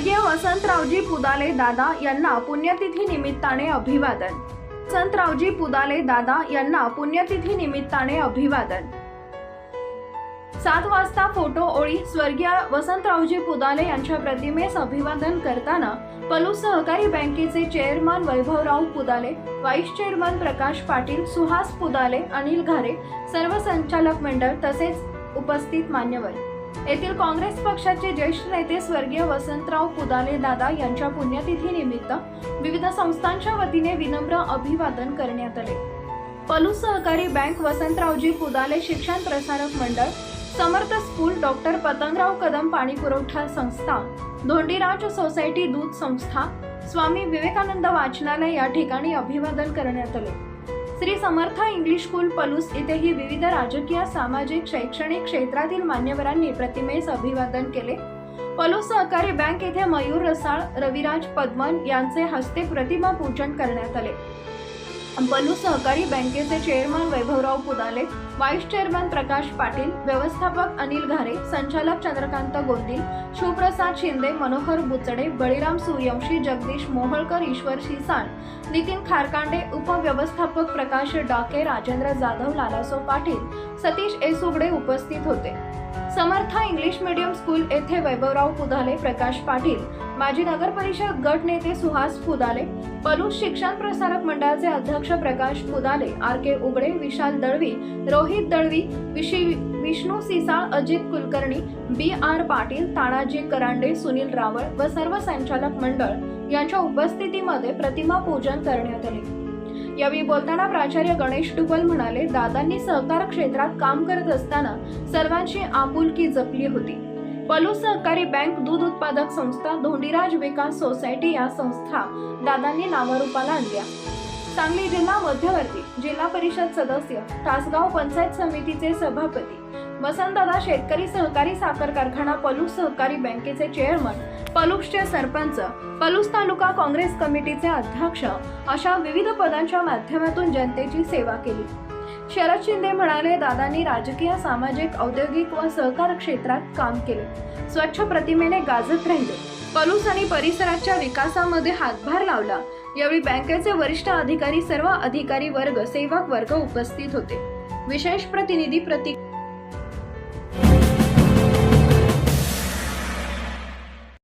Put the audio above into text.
स्वर्गीय वसंतरावजी पुदाले दादा यांना पुण्यतिथी निमित्ताने अभिवादन. वसंतरावजी पुदाले दादा यांना पुण्यतिथी निमित्ताने अभिवादन. सात वाजता फोटो ओळी स्वर्गीय वसंतरावजी पुदाले यांच्या प्रतिमेस अभिवादन करताना पलूस सहकारी बँकेचे chairman Vaibhavrao Pudale vice chairman Prakash Patil Suhas Pudale Anil Ghare सर्व संचालक मंडळ तसेच उपस्थित मान्यवर. येथील काँग्रेस पक्षाचे ज्येष्ठ नेते स्वर्गीय वसंतराव पुदाले दादा यांच्या पुण्यतिथी निमित्त विविध संस्थांच्या वतीने विनम्र अभिवादन करण्यात आले. पलू सहकारी बँक वसंतरावजी पुदाले शिक्षण प्रसारक मंडळ समर्थ स्कूल डॉक्टर पतंगराव कदम पाणी पुरवठा संस्था धोंडीराज सोसायटी दूध संस्था स्वामी विवेकानंद वाचनालय या ठिकाणी अभिवादन करण्यात आले. श्री समर्थ इंग्लिश स्कूल पलूस इथेही विविध राजकीय सामाजिक शैक्षणिक क्षेत्रातील मान्यवरांनी प्रतिमेस अभिवादन केले. पलूस सहकारी बँक येथे मयूर रसाळ रविराज पद्मन यांचे हस्ते प्रतिमा पूजन करण्यात आले. पलू सहकारी बँकेचे chairman Vaibhavrao Pudale vice chairman Prakash Patil व्यवस्थापक अनिल घारे संचालक चंद्रकांत गोंदिल शिवप्रसाद शिंदे मनोहर बुचडे बळीराम सूर्यवंशी जगदीश मोहळकर ईश्वर शिसाण नितीन खारकांडे उपव्यवस्थापक प्रकाश डाके राजेंद्र जाधव लालासो पाटील सतीश एसुगडे उपस्थित होते. समर्थ इंग्लिश मीडियम स्कूल येथे वैभवराव पुदाले प्रकाश पाटील माजी नगर परिषद गट नेते सुहास फुदाले पलूस शिक्षण प्रसारक मंडळाचे अध्यक्ष प्रकाश फुदाले आर के उगडे विशाल दळवी रोहित दळवी विशी विष्णू सिसाळ अजित कुलकर्णी बी आर पाटील तानाजी करांडे सुनील रावळ व सर्व संचालक मंडळ यांच्या उपस्थितीमध्ये प्रतिमा पूजन करण्यात आले. यावेळी बोलताना प्राचार्य गणेश डुबल म्हणाले दादांनी सहकार क्षेत्रात काम करत असताना सर्वांची आपुलकी जपली होती. पलू सहकारी बँक दूध उत्पादक संस्था धोंडीराज विकास सोसायटी या संस्था दादांनी नावारूपाला आणल्या. सांगली जिल्हा मध्यवर्ती जिल्हा परिषद सदस्य तासगाव पंचायत समितीचे सभापती वसंतदादा शेतकरी सहकारी साखर कारखाना पलूस सहकारी बँकेचे चेअरमन पलूसचे सरपंच पलूस तालुका काँग्रेस कमिटीचे अध्यक्ष अशा विविध पदांच्या माध्यमातून जनतेची सेवा केली. शरद शिंदे म्हणाले दादांनी राजकीय सामाजिक औद्योगिक व सहकार क्षेत्रात काम केले. स्वच्छ प्रतिमेने गाजत राहिले. पलूस आणि परिसराच्या विकासामध्ये हातभार लावला. यावेळी बँकेचे वरिष्ठ अधिकारी सर्व अधिकारी वर्ग सेवक वर्ग उपस्थित होते. विशेष प्रतिनिधी प्रतीक